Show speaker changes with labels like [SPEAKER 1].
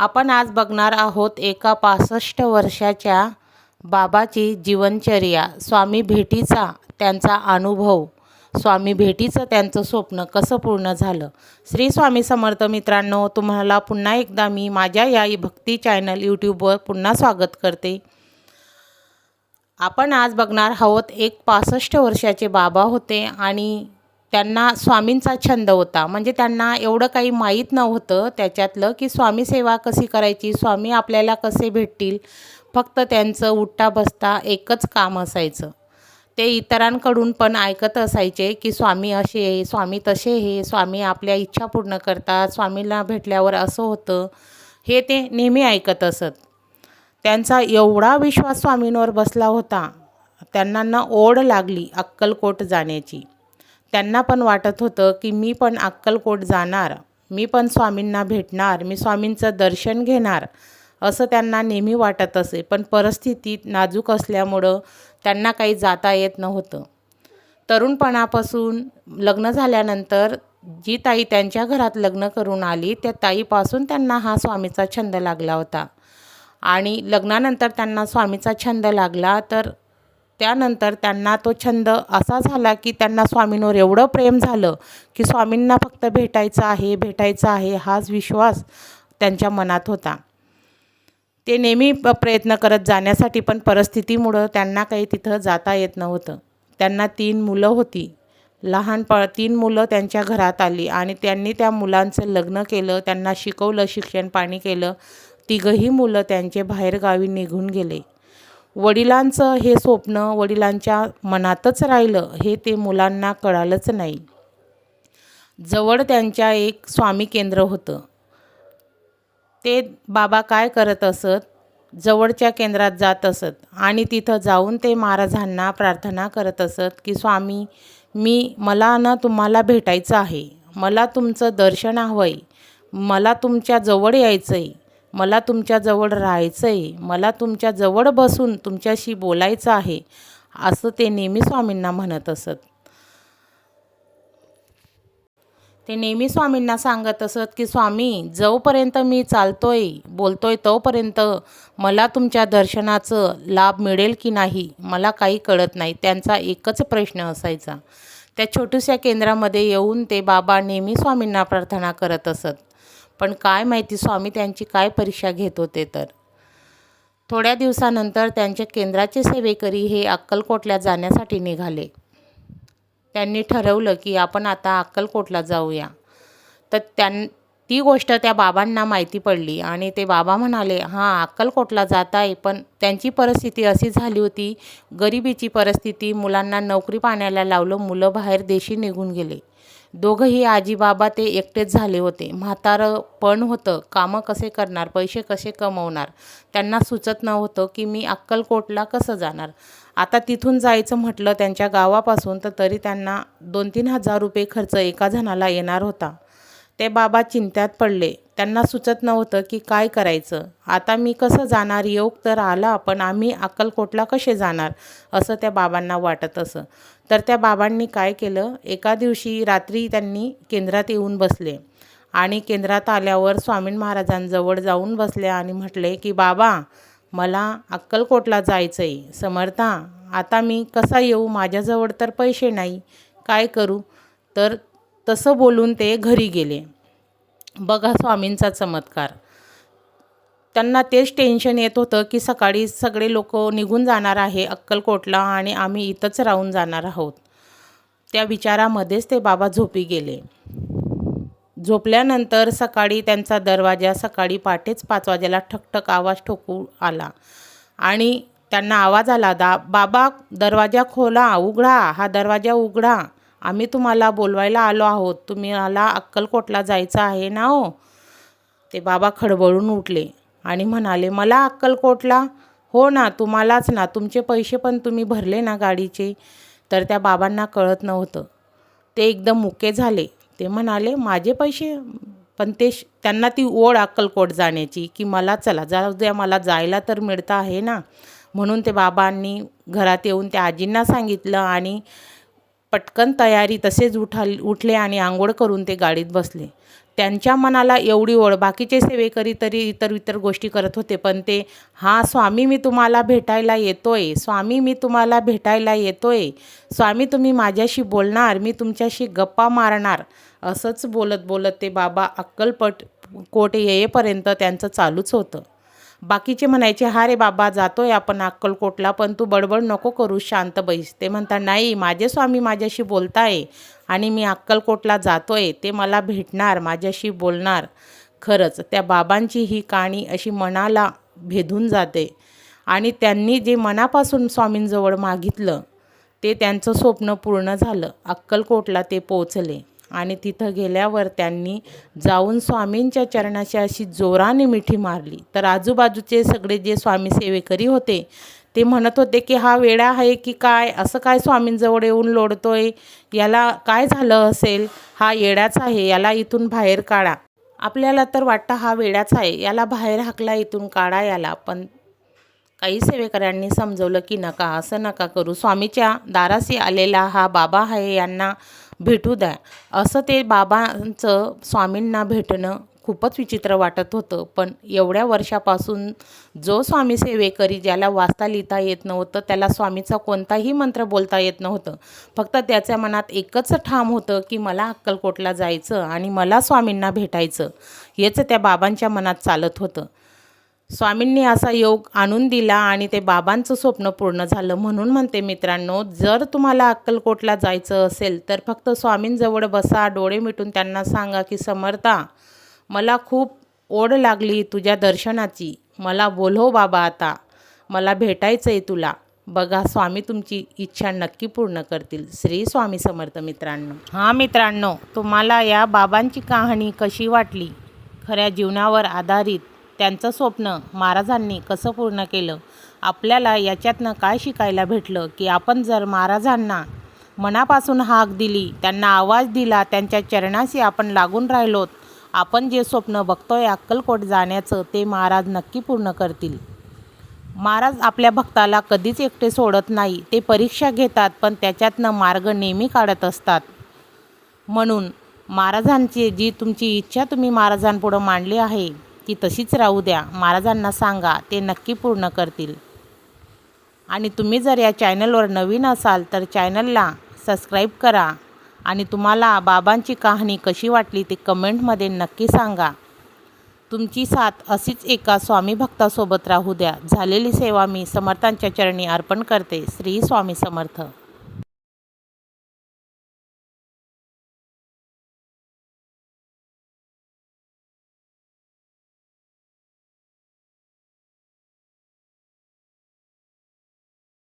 [SPEAKER 1] आपण आज बघणार आहोत एका पासष्ट वर्षाच्या बाबाची जीवनचर्या. स्वामी भेटीचा त्यांचा अनुभव. स्वामी भेटीचं त्यांचं स्वप्न कसं पूर्ण झालं? श्री स्वामी समर्थ मित्रांनो तुम्हाला पुन्हा एकदा मी माझ्या या भक्ती चॅनल यूट्यूबवर पुन्हा स्वागत करते. आपण आज बघणार आहोत एक पासष्ट वर्षाचे बाबा होते आणि त्यांना स्वामींचा छंद होता. म्हणजे त्यांना एवढं काही माहीत नव्हतं त्याच्यातलं की स्वामी सेवा कशी करायची स्वामी आपल्याला कसे भेटतील. फक्त त्यांचं उठता बसता एकच काम असायचं. ते इतरांकडून पण ऐकत असायचे की स्वामी असे आहे स्वामी तसे हे स्वामी आपल्या इच्छा पूर्ण करतात स्वामीला भेटल्यावर असं होतं. हे ते नेहमी ऐकत असत. त्यांचा एवढा विश्वास स्वामींवर बसला होता. त्यांना न ओढ लागली अक्कलकोट जाण्याची. त्यांना पण वाटत होतं की मी पण अक्कलकोट जाणार मी पण स्वामींना भेटणार मी स्वामींचं दर्शन घेणार असं त्यांना नेहमी वाटत असे. पण परिस्थितीत नाजूक असल्यामुळं त्यांना काही जाता येत नव्हतं. तरुणपणापासून लग्न झाल्यानंतर जी ताई त्यांच्या घरात लग्न करून आली त्या ताईपासून त्यांना हा स्वामीचा छंद लागला होता. आणि लग्नानंतर त्यांना स्वामीचा छंद लागला तर त्यानंतर त्यांना तो छंद असा झाला की त्यांना स्वामींवर एवढं प्रेम झालं की स्वामींना फक्त भेटायचं आहे भेटायचं आहे हाच विश्वास त्यांच्या मनात होता. ते नेहमी प प्रयत्न करत जाण्यासाठी पण परिस्थितीमुळं त्यांना काही तिथं जाता येत नव्हतं. त्यांना तीन मुलं होती. लहानप तीन मुलं त्यांच्या घरात आली आणि त्यांनी त्या मुलांचं लग्न केलं त्यांना शिकवलं शिक्षण पाणी केलं. तिघही मुलं त्यांचे बाहेरगावी निघून गेले. वडिलांचं हे स्वप्न वडिलांच्या मनातच राहिलं हे ते मुलांना कळालंच नाही. जवळ त्यांच्या एक स्वामी केंद्र होतं. ते बाबा काय करत असत? जवळच्या केंद्रात जात असत आणि तिथं जाऊन ते महाराजांना प्रार्थना करत असत की स्वामी मी मला ना तुम्हाला भेटायचं आहे. मला तुमचं दर्शन हवं आहे मला तुमच्या जवळ यायचं आहे मला तुमच्याजवळ राहायचं आहे मला तुमच्याजवळ बसून तुमच्याशी बोलायचं आहे असं ते नेहमी स्वामींना म्हणत असत. ते नेहमी स्वामींना सांगत असत की स्वामी जोपर्यंत मी चालतोय बोलतोय तोपर्यंत मला तुमच्या दर्शनाचं लाभ मिळेल की नाही मला काही कळत नाही. त्यांचा एकच प्रश्न असायचा. त्या छोट्याशा केंद्रामध्ये येऊन ते बाबा नेहमी स्वामींना प्रार्थना करत असत. पण काय माहिती स्वामी त्यांची काय परीक्षा घेत होते तर. थोड्या दिवसानंतर त्यांच्या केंद्राचे सेवेकरी हे अक्कलकोटला जाण्यासाठी निघाले. त्यांनी ठरवलं की आपण आता अक्कलकोटला जाऊया. तर त्यां ती गोष्ट त्या बाबांना माहिती पडली आणि ते बाबा म्हणाले हां अक्कलकोटला जात आहे पण त्यांची परिस्थिती अशी झाली होती. गरिबीची परिस्थिती मुलांना नोकरी पाण्याला लावलं मुलं बाहेर देशी निघून गेले. दोघंही आजीबाबा ते एकटेच झाले होते. म्हातारं पण होतं. कामं कसे करणार? पैसे कसे कमवणार? त्यांना सुचत नव्हतं की मी अक्कलकोटला कसं जाणार? आता तिथून जायचं म्हटलं त्यांच्या गावापासून तर तरी त्यांना दोन तीन हजार रुपये खर्च एका जणाला येणार होता. ते बाबा चिंत्यात पडले. त्यांना सुचत नव्हतं की काय करायचं. आता मी कसं जाणार? योग तर आला पण आम्ही अक्कलकोटला कसे जाणार? असं त्या बाबांना वाटत असं. तर त्या बाबांनी काय केलं? एका दिवशी रात्री त्यांनी केंद्रात येऊन बसले. आणि केंद्रात आल्यावर स्वामी महाराजांजवळ जाऊन बसले आणि म्हटले की बाबा मला अक्कलकोटला जायचं आहे समर्था आता मी कसा येऊ? माझ्याजवळ तर पैसे नाही. काय करू? तर तसं बोलून ते घरी गेले. बघा स्वामींचा चमत्कार. त्यांना तेच टेन्शन येत होतं की सकाळी सगळे लोक निघून जाणार आहे अक्कलकोटला आणि आम्ही इथंच राहून जाणार आहोत. त्या विचारामध्येच ते बाबा झोपी गेले. झोपल्यानंतर सकाळी त्यांचा दरवाजा सकाळी पहाटेच पाच वाजेला ठकठक आवाज ठोकू आला आणि त्यांना आवाज आला दा बाबा दरवाजा खोला उघडा हा दरवाजा उघडा. आम्ही तुम्हाला बोलवायला आलो आहोत. तुम्ही मला अक्कलकोटला जायचं आहे ना हो? ते बाबा खडबळून उठले आणि म्हणाले मला अक्कलकोटला? हो ना तुम्हालाच ना. तुमचे पैसे पण तुम्ही भरले ना गाडीचे. तर त्या बाबांना कळत नव्हतं. ते एकदम मुके झाले. ते म्हणाले माझे पैसे? पण ते त्यांना ती ओढ अक्कलकोट जाण्याची की मला चला जाऊ द्या मला जायला तर मिळतं आहे ना. म्हणून ते बाबांनी घरात येऊन त्या आजींना सांगितलं आणि पटकन तयारी तसेच उठाल उठले आणि आंघोळ करून ते गाडीत बसले. त्यांच्या मनाला एवढी ओढ बाकीचे सेवेकरी तरी इतर इतर गोष्टी करत होते पण ते हा स्वामी मी तुम्हाला भेटायला येतोय स्वामी मी तुम्हाला भेटायला येतोय स्वामी तुम्ही माझ्याशी बोलणार मी तुमच्याशी गप्पा मारणार. असंच बोलत बोलत ते बाबा अक्कलपट कोट येईपर्यंत त्यांचं चालूच होतं. बाकीचे म्हणायचे हा रे बाबा जातोय आपण अक्कलकोटला पण तू बडबड नको करू शांत बैस. ते म्हणतात नाही माझे स्वामी माझ्याशी बोलताय आणि मी अक्कलकोटला जातोय ते मला भेटणार माझ्याशी बोलणार. खरंच त्या बाबांची ही कहाणी अशी मनाला भेदून जाते. आणि त्यांनी जे मनापासून स्वामींजवळ मागितलं ते त्यांचं स्वप्न पूर्ण झालं. अक्कलकोटला ते पोचले आणि तिथं गेल्यावर त्यांनी जाऊन स्वामींच्या चरणाशी अशी जोराने मिठी मारली. तर आजूबाजूचे सगळे जे स्वामी सेवेकरी होते ते म्हणत होते की हा वेडा आहे की काय? असं काय स्वामींजवळ येऊन लोडतोय? याला काय झालं असेल? हा येडाच आहे याला इथून बाहेर काढा. आपल्याला तर वाटतं हा वेडाच आहे याला बाहेर हाकला इथून काढा याला पण काही सेवेकऱ्यांनी समजवलं की नका असं नका करू. स्वामीच्या दाराशी आलेला हा बाबा आहे यांना भेटू द्या. असं ते बाबांचं स्वामींना भेटणं खूपच विचित्र वाटत होतं. पण एवढ्या वर्षापासून जो स्वामी सेवेकरी ज्याला वाचता लिहिता येत नव्हतं त्याला स्वामीचा कोणताही मंत्र बोलता येत नव्हतं. फक्त त्याच्या मनात एकच ठाम होतं की मला अक्कलकोटला जायचं आणि मला स्वामींना भेटायचं. हेच त्या बाबांच्या मनात चालत होतं. स्वामींनी असा योग आणून दिला आणि ते बाबांचं स्वप्न पूर्ण झालं. म्हणून म्हणते मित्रांनो जर तुम्हाला अक्कलकोटला जायचं असेल तर फक्त स्वामींजवळ बसा डोळे मिटून त्यांना सांगा की समर्था मला खूप ओढ लागली तुझ्या दर्शनाची. मला बोलव बाबा आता. मला भेटायचं आहे तुला. बघा स्वामी तुमची इच्छा नक्की पूर्ण करतील. श्री स्वामी समर्थ मित्रांनो. हां मित्रांनो तुम्हाला या बाबांची कहाणी कशी वाटली? खऱ्या जीवनावर आधारित त्यांचं स्वप्न महाराजांनी कसं पूर्ण केलं? आपल्याला याच्यातनं काय शिकायला भेटलं की आपण जर महाराजांना मनापासून हाक दिली त्यांना आवाज दिला त्यांच्या चरणाशी आपण लागून राहिलोत आपण जे स्वप्न बघतोय अक्कलकोट जाण्याचं ते महाराज नक्की पूर्ण करतील. महाराज आपल्या भक्ताला कधीच एकटे सोडत नाही ते परीक्षा घेतात पण त्याच्यातनं मार्ग नेहमी काढत असतात. म्हणून महाराजांची जी तुमची इच्छा तुम्ही महाराजांपुढं मांडली आहे ती तशीच राहू द्या. महाराजांना सांगा ते नक्की पूर्ण करतील. आणि तुम्ही जर या चॅनलवर नवीन असाल तर चॅनलला सबस्क्राईब करा. आणि तुम्हाला बाबांची कहाणी कशी वाटली ते कमेंटमध्ये नक्की सांगा. तुमची साथ अशीच एका स्वामी भक्तासोबत राहू द्या. झालेली सेवा मी समर्थांच्या चरणी अर्पण करते. श्री स्वामी समर्थ.